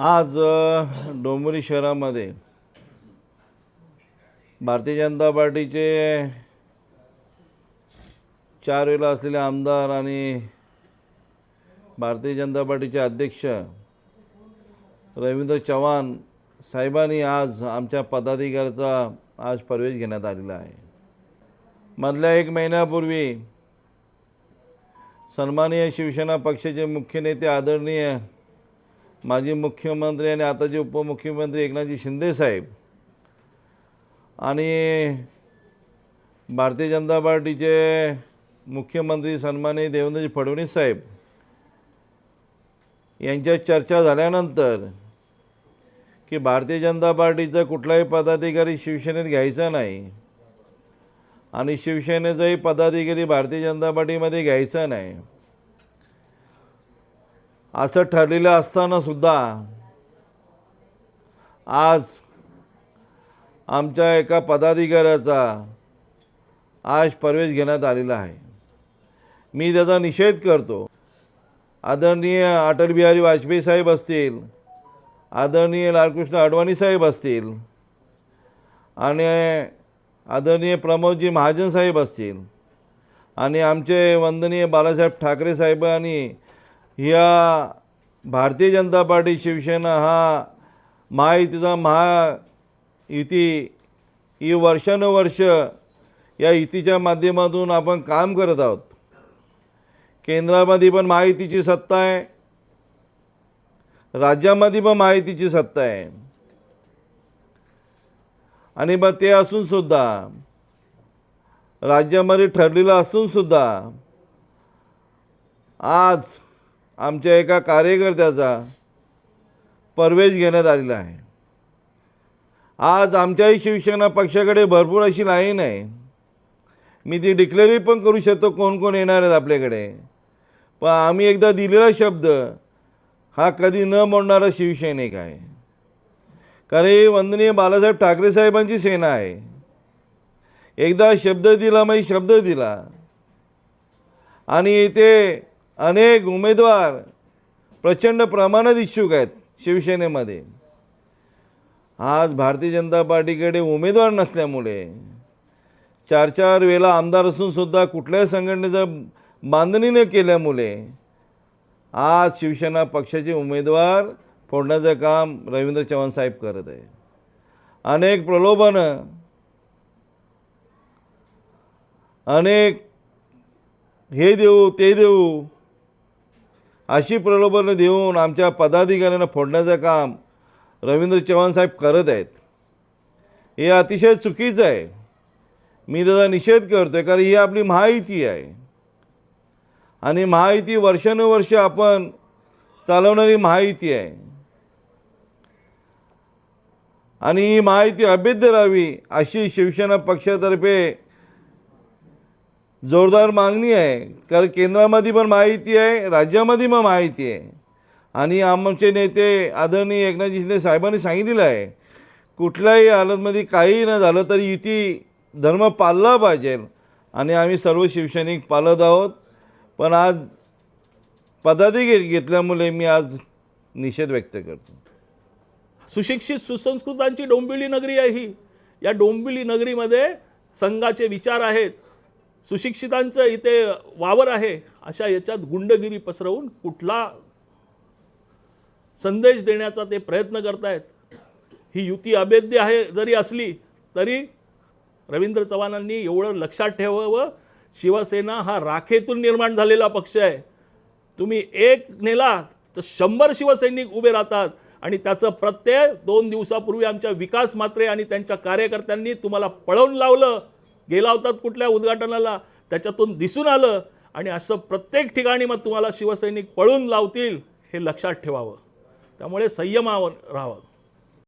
आज डोंबरी शहरामध्ये भारतीय जनता पार्टीचे चार वेळेला असलेले आमदार आणि भारतीय जनता पार्टीचे अध्यक्ष रवींद्र चव्हाण साहेबांनी आज आमच्या पदाधिकाऱ्याचा आज प्रवेश घेण्यात आलेला आहे. मधल्या एक महिन्यापूर्वी सन्माननीय शिवसेना पक्षाचे मुख्य नेते आदरणीय माजी मुख्यमंत्री आणि आताचे उपमुख्यमंत्री एकनाथजी शिंदे साहेब आणि भारतीय जनता पार्टीचे मुख्यमंत्री सन्माननीय देवेंद्रजी फडणवीस साहेब यांच्यात चर्चा झाल्यानंतर की भारतीय जनता पार्टीचा कुठलाही पदाधिकारी शिवसेनेत घ्यायचा नाही आणि शिवसेनेचाही पदाधिकारी भारतीय जनता पार्टीमध्ये घ्यायचा नाही. असं ठरलेलं असताना सुद्धा आज आमच्या एका पदाधिकाऱ्याचा आज प्रवेश घेण्यात आलेला आहे. मी त्याचा निषेध करतो. आदरणीय अटल बिहारी वाजपेयी साहेब असतील आदरणीय लालकृष्ण अडवाणी साहेब असतील आणि आदरणीय प्रमोदजी महाजन साहेब असतील आणि आमचे वंदनीय बाळासाहेब ठाकरे साहेब आणि या भारतीय जनता पार्टी शिवसेना हा महायुतीचा महायुती ही वर्षानुवर्ष या युतीच्या माध्यमातून आपण काम करत आहोत. केंद्रामध्ये पण महायुतीची सत्ता आहे. राज्यामध्ये पण महायुतीची सत्ता आहे. आणि मग ते असूनसुद्धा राज्यामध्ये ठरलेलं असूनसुद्धा आज आमच्या एका कार्यकर्त्याचा प्रवेश घेण्यात आलेला आहे. आज आमच्याही शिवसेना पक्षाकडे भरपूर अशी लाईन आहे. मी ती डिक्लेरी पण करू शकतो कोण कोण येणार आहेत आपल्याकडे. पण आम्ही एकदा दिलेला शब्द हा कधी न मोडणारा शिवसैनिक आहे. कारण ही वंदनीय बाळासाहेब ठाकरे साहेबांची सेना आहे. एकदा शब्द दिला म्हणजे शब्द दिला. आणि ते अनेक उमेदवार प्रचंड प्रमाणात इच्छुक आहेत शिवसेनेमध्ये. आज भारतीय जनता पार्टीकडे उमेदवार नसल्यामुळे चार चार वेळा आमदार असूनसुद्धा कुठल्याही संघटनेचं बांधणी न केल्यामुळे आज शिवसेना पक्षाचे उमेदवार फोडण्याचं काम रवींद्र चव्हाण साहेब करत आहे अनेक प्रलोभनं अनेक हे देऊ ते देऊ अशी प्रलोभनं देऊन आमच्या पदाधिकाऱ्यांना फोडण्याचं काम रवींद्र चव्हाण साहेब करत आहेत. हे अतिशय चुकीचं आहे. मी त्याचा निषेध करतो आहे कारण ही आपली महायुती आहे. आणि महायुती वर्षानुवर्ष आपण चालवणारी महायुती आहे. आणि ही महायुती अभेद्य राहावी अशी शिवसेना पक्षातर्फे जोरदार मागणी आहे. कारण केंद्रामध्ये पण माहिती आहे राज्यामध्ये पण माहिती आहे. आणि आमचे नेते आदरणीय एकनाथजी शिंदे साहेबांनी सांगितलेलं आहे कुठल्याही हालतमध्ये काहीही न झालं तरी युती धर्म पाळला पाहिजे. आणि आम्ही सर्व शिवसैनिक पाळत आहोत. पण आज पदाधिकारी घेतल्यामुळे मी आज निषेध व्यक्त करतो. सुशिक्षित सुसंस्कृतांची डोंबिवली नगरी आहे ही. या डोंबिवली नगरीमध्ये संघाचे विचार आहेत. सुशिक्षितांचं इथे वावर आहे अशा याच्यात गुंडगिरी पसरवून कुठला संदेश देण्याचा ते प्रयत्न करतायत. ही युती अभेद्य आहे जरी असली तरी रवींद्र चव्हाणांनी एवढं लक्षात ठेवावं शिवसेना हा राखेतून निर्माण झालेला पक्ष आहे. तुम्ही एक नेला तर शंभर शिवसैनिक उभे राहतात आणि त्याचं प्रत्यय दोन दिवसापूर्वी आमच्या विकास मात्रे आणि त्यांच्या कार्यकर्त्यांनी तुम्हाला पळवून लावलं. गेला होतात कुठल्या उद्घाटनाला? त्याच्यातून दिसून आलं. आणि असं प्रत्येक ठिकाणी मग तुम्हाला शिवसैनिक पळून लावतील हे लक्षात ठेवावं. त्यामुळे संयमावर राहावं.